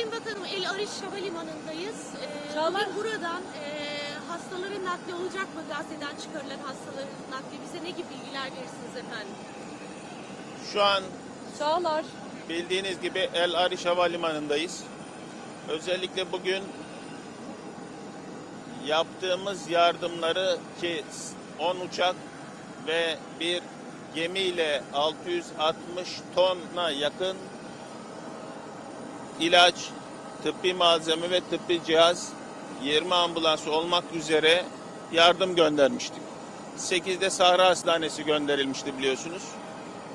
Sayın Bakanım El Ariş Havalimanı'ndayız. Ee, Çağlar. bugün buradan e, hastaların nakli olacak mı Gazze'den çıkarılan hastaların nakli? Bize ne gibi bilgiler verirsiniz efendim? Şu an Çağlar. bildiğiniz gibi El Ariş Havalimanı'ndayız. Özellikle bugün yaptığımız yardımları ki 10 uçak ve bir gemiyle 660 tona yakın ilaç, tıbbi malzeme ve tıbbi cihaz 20 ambulans olmak üzere yardım göndermiştik. 8'de Sahra Hastanesi gönderilmişti biliyorsunuz.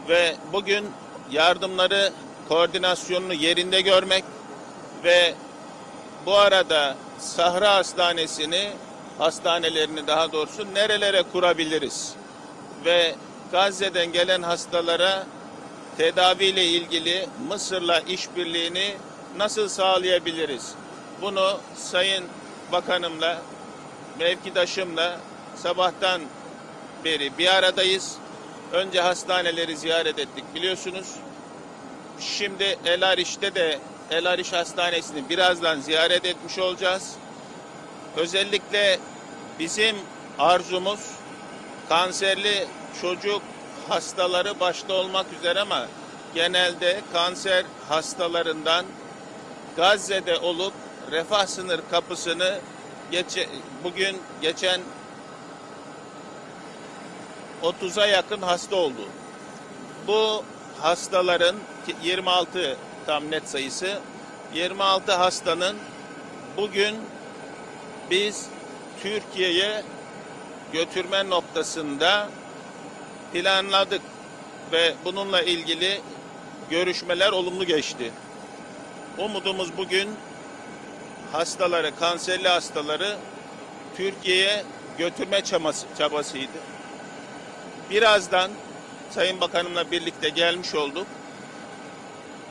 Ve bugün yardımları koordinasyonunu yerinde görmek ve bu arada Sahra Hastanesi'ni hastanelerini daha doğrusu nerelere kurabiliriz ve Gazze'den gelen hastalara tedaviyle ilgili Mısır'la işbirliğini nasıl sağlayabiliriz? Bunu Sayın Bakanımla, mevkidaşımla sabahtan beri bir aradayız. Önce hastaneleri ziyaret ettik biliyorsunuz. Şimdi El Ariş'te de El Ariş Hastanesi'ni birazdan ziyaret etmiş olacağız. Özellikle bizim arzumuz kanserli çocuk hastaları başta olmak üzere ama genelde kanser hastalarından Gazze'de olup refah sınır kapısını geçe, bugün geçen 30'a yakın hasta oldu. Bu hastaların ki 26 tam net sayısı 26 hastanın bugün biz Türkiye'ye götürme noktasında planladık ve bununla ilgili görüşmeler olumlu geçti. Umudumuz bugün hastaları, kanserli hastaları Türkiye'ye götürme çabası, çabasıydı. Birazdan Sayın Bakanımla birlikte gelmiş olduk.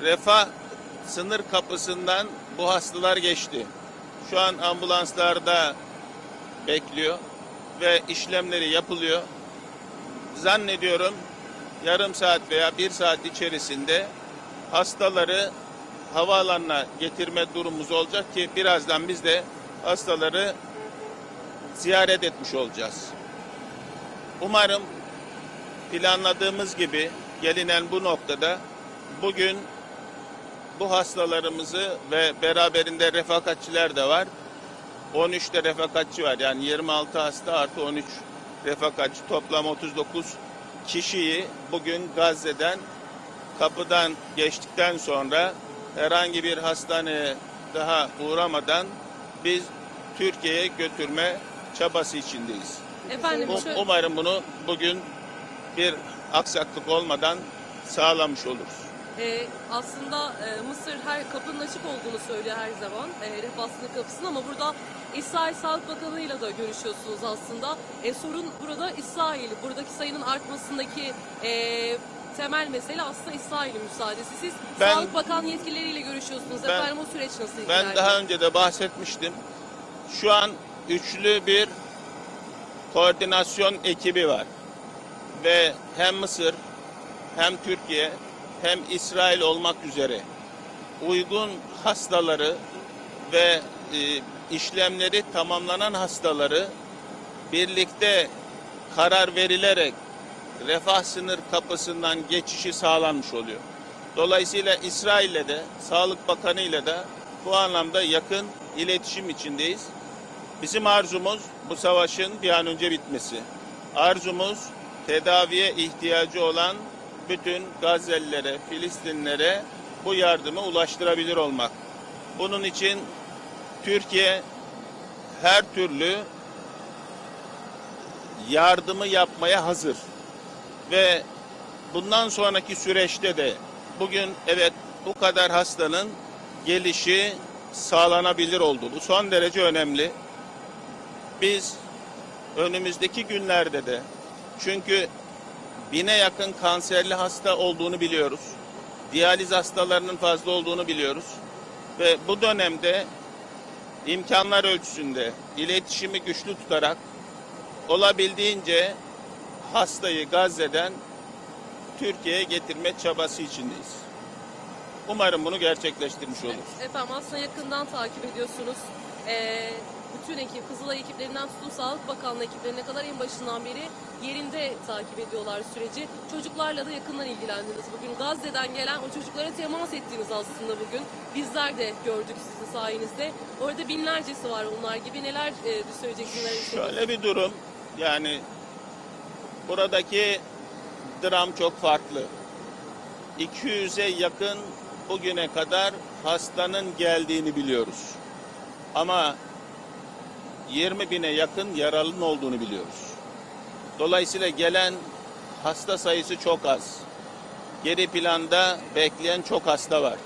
Refah sınır kapısından bu hastalar geçti. Şu an ambulanslarda bekliyor ve işlemleri yapılıyor. Zannediyorum yarım saat veya bir saat içerisinde hastaları havaalanına getirme durumumuz olacak ki birazdan biz de hastaları ziyaret etmiş olacağız. Umarım planladığımız gibi gelinen bu noktada bugün bu hastalarımızı ve beraberinde refakatçiler de var. 13 de refakatçi var. Yani 26 hasta artı 13 refakatçi toplam 39 kişiyi bugün Gazze'den kapıdan geçtikten sonra herhangi bir hastaneye daha uğramadan biz Türkiye'ye götürme çabası içindeyiz. Efendim Um- şöyle, Umarım bunu bugün bir aksaklık olmadan sağlamış oluruz. e, aslında e, Mısır her kapının açık olduğunu söylüyor her zaman. E, refah sınır kapısının ama burada İsrail Sağlık Bakanı'yla da görüşüyorsunuz aslında. E, sorun burada İsrail. Buradaki sayının artmasındaki e, temel mesele aslında İsrail'in müsaadesi. Siz Ben- Sağlık Bakan yetkilileriyle görüşüyorsunuz. Ben- Efendim o süreç nasıl Ben ilerliyor? daha önce de bahsetmiştim. Şu an üçlü bir koordinasyon ekibi var. Ve hem Mısır hem Türkiye hem İsrail olmak üzere uygun hastaları ve e, işlemleri tamamlanan hastaları birlikte karar verilerek refah sınır kapısından geçişi sağlanmış oluyor. Dolayısıyla İsrail'le de Sağlık Bakanı ile de bu anlamda yakın iletişim içindeyiz. Bizim arzumuz bu savaşın bir an önce bitmesi. Arzumuz tedaviye ihtiyacı olan bütün Gazelilere, Filistinlilere bu yardımı ulaştırabilir olmak. Bunun için Türkiye her türlü yardımı yapmaya hazır. Ve bundan sonraki süreçte de bugün evet bu kadar hastanın gelişi sağlanabilir oldu. Bu son derece önemli. Biz önümüzdeki günlerde de çünkü bine yakın kanserli hasta olduğunu biliyoruz. Diyaliz hastalarının fazla olduğunu biliyoruz. Ve bu dönemde imkanlar ölçüsünde iletişimi güçlü tutarak olabildiğince hastayı Gazze'den Türkiye'ye getirme çabası içindeyiz. Umarım bunu gerçekleştirmiş olur. Efendim aslında yakından takip ediyorsunuz. Ee, bütün ekip, Kızılay ekiplerinden tutun Sağlık Bakanlığı ekiplerine kadar en başından beri yerinde takip ediyorlar süreci. Çocuklarla da yakından ilgilendiniz. Bugün Gazze'den gelen o çocuklara temas ettiniz aslında bugün. Bizler de gördük sizi sayenizde. Orada binlercesi var onlar gibi. Neler e, söyleyeceksiniz? Şöyle bir durum yani buradaki dram çok farklı. 200'e yakın bugüne kadar hastanın geldiğini biliyoruz. Ama 20 bine yakın yaralının olduğunu biliyoruz. Dolayısıyla gelen hasta sayısı çok az. Geri planda bekleyen çok hasta var.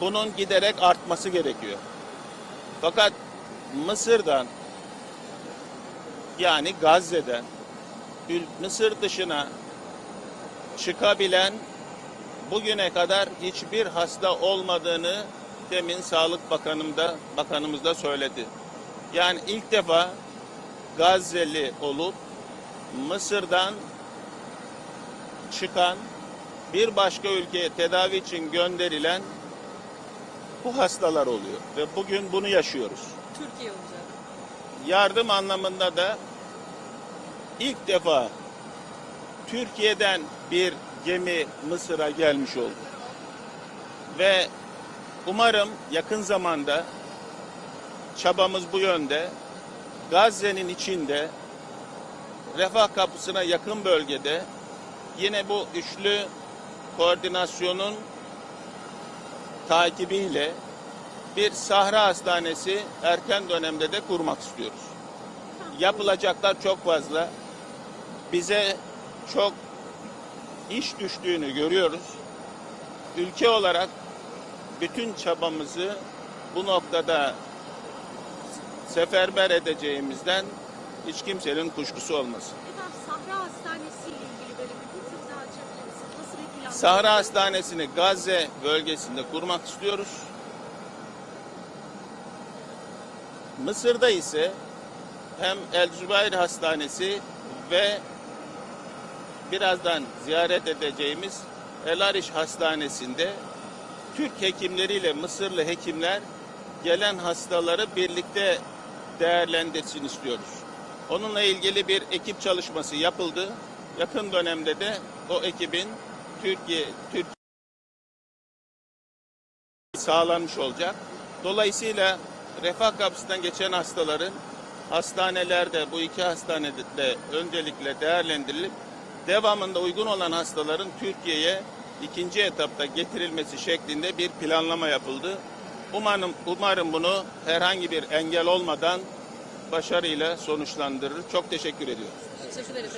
Bunun giderek artması gerekiyor. Fakat Mısır'dan yani Gazze'den Mısır dışına çıkabilen bugüne kadar hiçbir hasta olmadığını demin Sağlık Bakanım da bakanımız da söyledi. Yani ilk defa Gazze'li olup Mısır'dan çıkan bir başka ülkeye tedavi için gönderilen bu hastalar oluyor ve bugün bunu yaşıyoruz Türkiye olacak. yardım anlamında da ilk defa Türkiye'den bir gemi Mısır'a gelmiş oldu. Ve umarım yakın zamanda çabamız bu yönde. Gazze'nin içinde refah kapısına yakın bölgede yine bu üçlü koordinasyonun takibiyle bir sahra hastanesi erken dönemde de kurmak istiyoruz. Yapılacaklar çok fazla. Bize çok iş düştüğünü görüyoruz. Ülke olarak bütün çabamızı bu noktada seferber edeceğimizden hiç kimsenin kuşkusu olmasın. Efendim Sahra Hastanesi ile ilgili böyle bir bütün daha açabilir misiniz? Nasıl bir plan? Sahra Hastanesi'ni Gazze bölgesinde kurmak istiyoruz. Mısır'da ise hem El Zübeyir Hastanesi ve birazdan ziyaret edeceğimiz El Ariş Hastanesi'nde Türk hekimleriyle Mısırlı hekimler gelen hastaları birlikte değerlendirsin istiyoruz. Onunla ilgili bir ekip çalışması yapıldı. Yakın dönemde de o ekibin Türkiye Türk sağlanmış olacak. Dolayısıyla refah kapısından geçen hastaların hastanelerde bu iki hastanede öncelikle değerlendirilip devamında uygun olan hastaların Türkiye'ye ikinci etapta getirilmesi şeklinde bir planlama yapıldı. Umarım umarım bunu herhangi bir engel olmadan başarıyla sonuçlandırır. Çok teşekkür ediyorum. Teşekkür ederim.